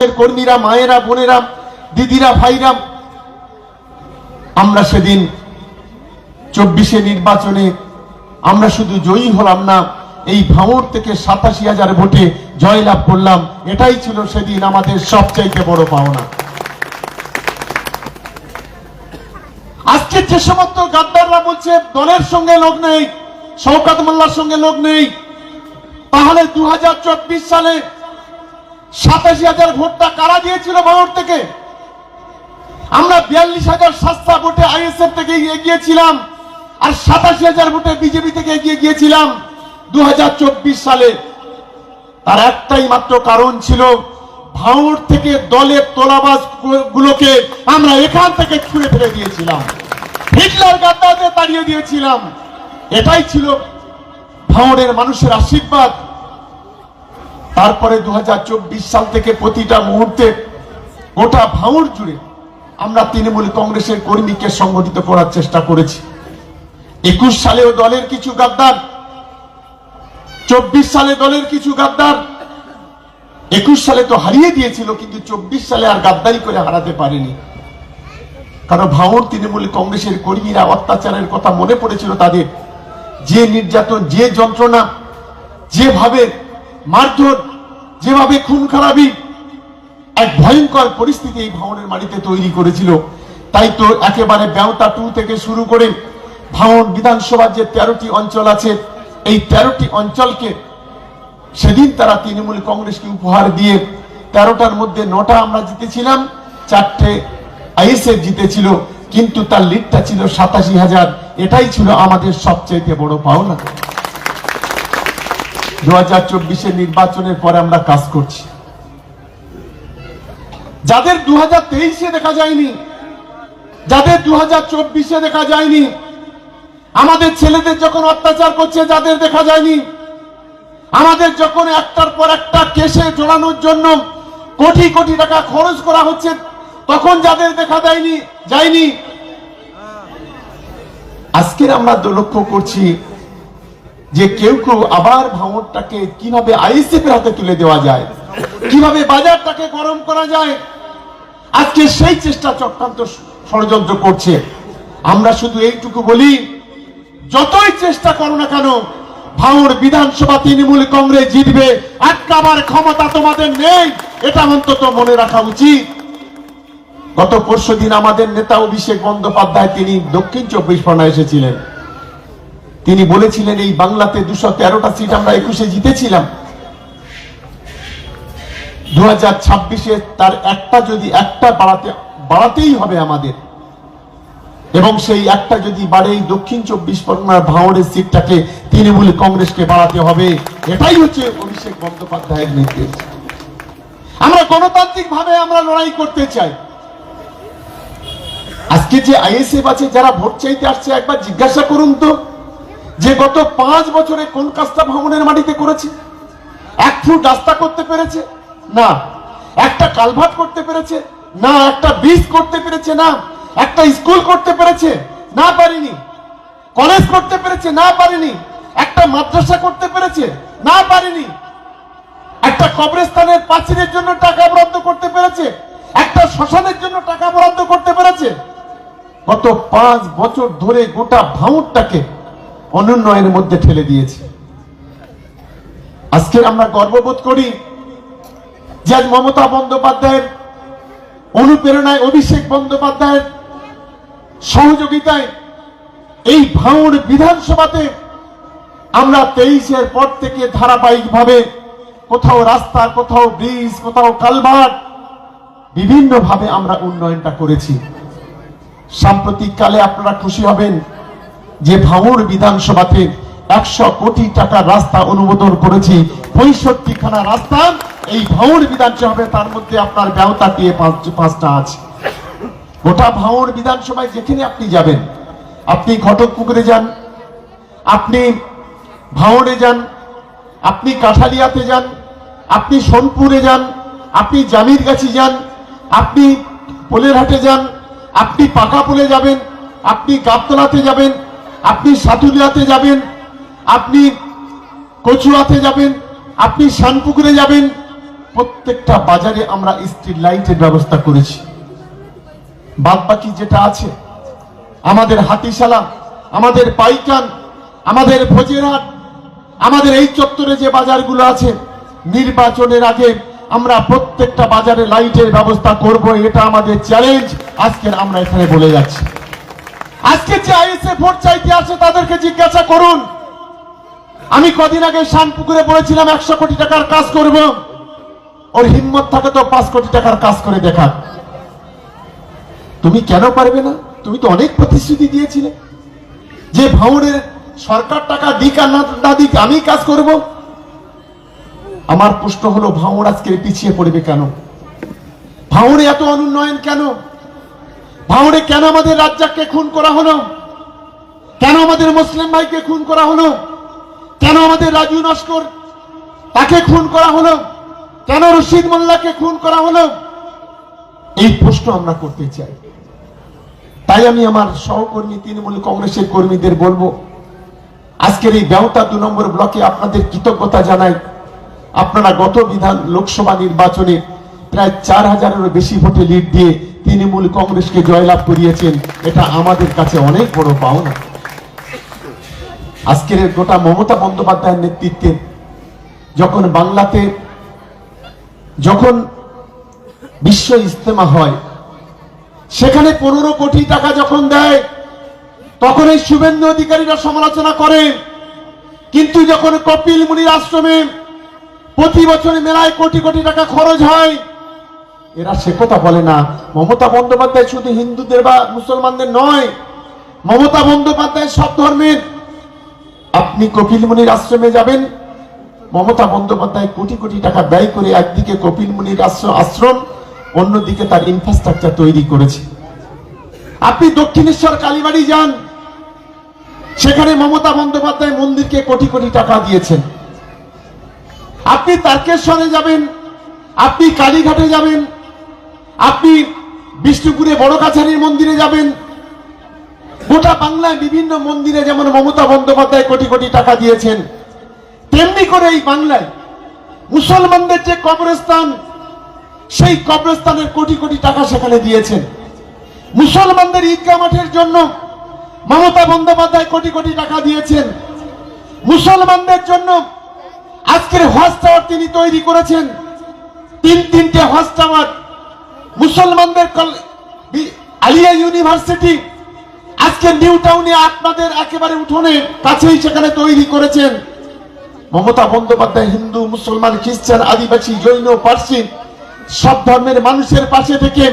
কর্মীরা, মায়েরা, বোনেরা, দিদিরা, ভাইরা, আমরা সেদিন চব্বিশে নির্বাচনে আমরা শুধু জয়ী হলাম না, এই ভাঙড় থেকে সাতাশি হাজার ভোটে জয়লাভ করলাম। এটাই ছিল সেদিন আমাদের সবচাইতে বড় পাওনা। আজকে যে সমস্ত গাদ্দাররা বলছে, দলের সঙ্গে লোক নেই, শওকাত মোল্লার সঙ্গে লোক নেই, তাহলে দু হাজার চব্বিশ সালে সাতাশি হাজার ভোটটা কারা দিয়েছিল ভাঙড় থেকে? আমরা বিয়াল্লিশ হাজার সাতটা ভোটে আইএসএফ থেকে এগিয়েছিলাম আর সাতাশি হাজার ভোটে বিজেপি থেকে এগিয়ে গিয়েছিলাম দু হাজার চব্বিশ সালে। তার একটাই মাত্র কারণ ছিল ভাঙড় থেকে দলের তোলাবাজ গুলোকে আমরা এখান থেকে ছুঁড়ে ফেলে দিয়েছিলাম। হিটলার গাদ্দারদের তাড়িয়ে দিয়েছিলাম। এটাই ছিল ভাঙড়ের মানুষের আশীর্বাদ। তারপরে দু হাজার চব্বিশ সাল থেকে প্রতিটা মুহূর্তে গোটা ভাঙড় জুড়ে আমরা তৃণমূল কংগ্রেসের কর্মীকে সংগঠিত করার চেষ্টা করেছি। একুশ সালেও দলের কিছু গাদ্দার, চব্বিশ সালে দলের কিছু গাদ্দার, একুশ সালে তো হারিয়ে দিয়েছিল, কিন্তু চব্বিশ সালে আর গাদ্দারি করে হারাতে পারেনি। কারণ ভাঙড় তৃণমূল কংগ্রেসের কর্মীরা অত্যাচারের কথা মনে পড়েছিল তাদের। যে নির্যাতন, যে যন্ত্রণা, যেভাবে মারধর, যেভাবে খুন খারাপি, এক ভয়ঙ্কর পরিস্থিতি এই ভাঙনের মাটিতে তৈরি করেছিল। তাই তো একেবারে বেউতা টু থেকে শুরু করে ভাঙন বিধানসভার যে তেরোটি অঞ্চল আছে, এই তেরোটি অঞ্চলকে সেদিন তারা তৃণমূল কংগ্রেসকে উপহার দিয়ে তেরোটার মধ্যে নটা আমরা জিতেছিলাম, চারটে আইএসএফ জিতেছিল, কিন্তু তার লিডটা ছিল সাতাশি হাজার। এটাই ছিল আমাদের সবচাইতে বড় পাওনা। দু হাজার চব্বিশের নির্বাচনের পরে আমরা কাজ করছি। যাদের দু হাজার তেইশে দেখা যায়নি, যাদের দু হাজার চব্বিশে দেখা যায়নি, আমাদের ছেলেদের যখন অত্যাচার করছে, যাদের দেখা যায়নি, আমাদের যখন একটার পর একটা কেসে জড়ানোর জন্য কোটি কোটি টাকা খরচ করা হচ্ছে, তখন যাদের দেখা দেয়নি, যায়নি। আজকের আমরা লক্ষ্য করছি যে কেউ কেউ আবার ভাঙরটাকে কীভাবে আইএসএফ হাতে তুলে দেওয়া যায়, কীভাবে বাজারটাকে গরম করা যায়, আজকে সেই চেষ্টা চক্রান্ত ষড়যন্ত্র করছে। আমরা শুধু এইটুকু বলি, যতই চেষ্টা করো না কেন ভাঙড় বিধানসভা তৃণমূল কংগ্রেস জিতবে, আটকাবার ক্ষমতা তোমাদের নেই, এটা অন্তত মনে রাখা উচিত। গত পরশু দিন আমাদের নেতা অভিষেক বন্দ্যোপাধ্যায় তিনি দক্ষিণ চব্বিশ পরগনা এসেছিলেন। তিনি বলেছিলেন, এই বাংলাতে দুশো তেরোটা সিট আমরা একুশে জিতেছিলাম। দু হাজার ছাব্বিশে তার একটা যদি একটা বাড়াতে, বাড়াতেই হবে আমাদের। এবং সেই একটা যদি বাড়ে দক্ষিণ চব্বিশ পরগনার ভাঙড়ের সিটটাকে তৃণমূল কংগ্রেসকে বাড়াতে হবে। এটাই হচ্ছে অভিষেক বন্দ্যোপাধ্যায়ের নির্দেশ। আমরা গণতান্ত্রিক ভাবে আমরা লড়াই করতে চাই। আজকে যে আইএসএফ আছে, যারা ভোট চাইতে আসছে, একবার জিজ্ঞাসা করুন তো। যে গত পাঁচ বছরে কোন কাজটা ভাঙনের মাটিতে করেছে, এক ফুট রাস্তা করতে পেরেছে, না, একটা কালভার্ট করতে পেরেছে, না, একটা ব্রিজ করতে পেরেছে, না, একটা স্কুল করতে পেরেছে, না পারিনি। কলেজ করতে পেরেছে, না পারিনি। একটা মাদ্রাসা করতে পেরেছে, না পারিনি। একটা কবরস্থানের পাঁচিলের জন্য টাকা বরাদ্দ করতে পেরেছে, একটা শ্মশানের জন্য টাকা বরাদ্দ করতে পেরেছে। গত পাঁচ বছর ধরে গোটা ভাঙরটাকে অনুন্নয়নের মধ্যে ঠেলে দিয়েছে। আজকে আমরা গর্ববোধ করি যে আজ মমতা বন্দ্যোপাধ্যায়ের অনুপ্রেরণায় অভিষেক বন্দ্যোপাধ্যায়ের সহযোগিতায় এই ভাঙড় বিধানসভাতে আমরা তেইশের পর থেকে ধারাবাহিকভাবে কোথাও রাস্তা, কোথাও ব্রিজ, কোথাও কালভার্ট, বিভিন্নভাবে আমরা উন্নয়নটা করেছি। সাম্প্রতিক কালে আপনারা খুশি হবেন যে ভাঙড় বিধানসভাতে একশো কোটি টাকার রাস্তা অনুমোদন করেছি পঁয়ষট্টি খানা রাস্তা এই ভাঙড় বিধানসভায় তার মধ্যে আপনার ব্যবতা দিয়ে পাঁচটা আছে। গোটা ভাঙড় বিধানসভায় যেখানে আপনি যাবেন, আপনি ঘটকপুকুরে যান, আপনি ভাঙড়ে যান, আপনি কাঠালিয়াতে যান, আপনি সোনপুরে যান, আপনি জামির গাছি যান, আপনি পোলেরহাটে যান, আপনি পাকা পোলে যাবেন, আপনি গাবতলাতে যাবেন আপনি সাতুলিয়াতে যাবেন, আপনি কচুয়াতে যাবেন, আপনি শানপুকুরে যাবেন, প্রত্যেকটা বাজারে আমরা স্ট্রিট লাইটের ব্যবস্থা করেছি। বাদ বাকি যেটা আছে, আমাদের হাতিশালা, আমাদের পাইকান, আমাদের ভোজেরহাট আমাদের এই চত্বরে যে বাজারগুলো আছে, নির্বাচনের আগে আমরা প্রত্যেকটা বাজারে লাইটের ব্যবস্থা করব, এটা আমাদের চ্যালেঞ্জ আজকের আমরা এখানে বলে যাচ্ছি। আজকে যে আইএসএ ভোট চাইতে আসে তাদেরকে জিজ্ঞাসা করুন। আমি কদিন আগে শানপুকুরে বলেছিলাম, একশো কোটি টাকার কাজ করব। ওর হিম্মত থাকে তো পাঁচ কোটি টাকার কাজ করে দেখা তুমি কেন পারবে না? তুমি তো অনেক প্রতিশ্রুতি দিয়েছিলে। যে ভাঙড়ের সরকার টাকা দিক আর না দিক, আমি কাজ করব। আমার প্রশ্ন হলো ভাঙড় আজকে পিছিয়ে পড়বে কেন? ভাঙড়ে এত অনুন্নয়ন কেন? ভাঙড়ে কেন আমাদের রাজ্জাককে খুন করা হলো? কেন আমাদের মুসলিম ভাইকে খুন করা হলো? কেন আমাদের রাজু নস্কর তাকে খুন করা হলো? কেন রশিদ মোল্লাকে খুন করা হলো? এই প্রশ্ন আমরা করতে চাই। তাই আমি আমার সহকর্মী, তৃণমূল কংগ্রেসের কর্মীদের বলব, আজকের এই ব্যবতা দু নম্বর ব্লকে আপনাদের কৃতজ্ঞতা জানাই। আপনারা গত বিধান লোকসভা নির্বাচনে প্রায় চার হাজারেরও বেশি ভোটে লিড দিয়ে তৃণমূল কংগ্রেসকে জয়লাভ করিয়েছেন, এটা আমাদের কাছে অনেক বড় পাওনা। আজকের গোটা মমতা বন্দ্যোপাধ্যায়ের নেতৃত্বে যখন বাংলাতে, যখন বিশ্ব ইস্তেমা হয়, সেখানে পনেরো কোটি টাকা যখন দেয়, তখন এই শুভেন্দু অধিকারীরা সমালোচনা করে। কিন্তু যখন কপিল মুনির আশ্রমে প্রতি বছর মেলায় কোটি কোটি টাকা খরচ হয় এরা সে কথা বলে না। মমতা বন্দ্যোপাধ্যায় শুধু হিন্দুদের বা মুসলমানদের নয়, মমতা বন্দ্যোপাধ্যায় সব ধর্মের। আপনি কপিল মুনির আশ্রমে যাবেন, মমতা বন্দ্যোপাধ্যায় কোটি কোটি টাকা ব্যয় করে একদিকে কপিল মুনির আশ্রম, অন্যদিকে তার ইনফ্রাস্ট্রাকচার তৈরি করেছে। আপনি দক্ষিণেশ্বর কালীবাড়ি যান, সেখানে মমতা বন্দ্যোপাধ্যায় মন্দিরকে কোটি কোটি টাকা দিয়েছেন। আপনি তারকেশ্বরে যাবেন, আপনি কালীঘাটে যাবেন আপনি বিষ্ণুপুরে বড় কাছারির মন্দিরে যাবেন। গোটা বাংলায় বিভিন্ন মন্দিরে যেমন মমতা বন্দ্যোপাধ্যায় কোটি কোটি টাকা দিয়েছেন, তেমনি করে এই বাংলায় মুসলমানদের যে কবরস্থান, সেই কবরস্থানের কোটি কোটি টাকা সেখানে দিয়েছেন। মুসলমানদের ঈদগাহ মাঠের জন্য মমতা বন্দ্যোপাধ্যায় কোটি কোটি টাকা দিয়েছেন। মুসলমানদের জন্য আজকের হজ টাওয়ার তিনি তৈরি করেছেন। তিন তিনটে হজ টাওয়ার মুসলমানদের আলিয়া ইউনিভার্সিটি, আজকে নিউ টাউনে আপনাদের একেবারে উঠোনে কাছেই সেখানে তৈরি করেছেন মমতা বন্দ্যোপাধ্যায়, হিন্দু, মুসলমান, খ্রিস্টান, আদিবাসী, জৈন, পার্সি, সব ধর্মের মানুষের পাশে থেকে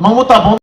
মমতা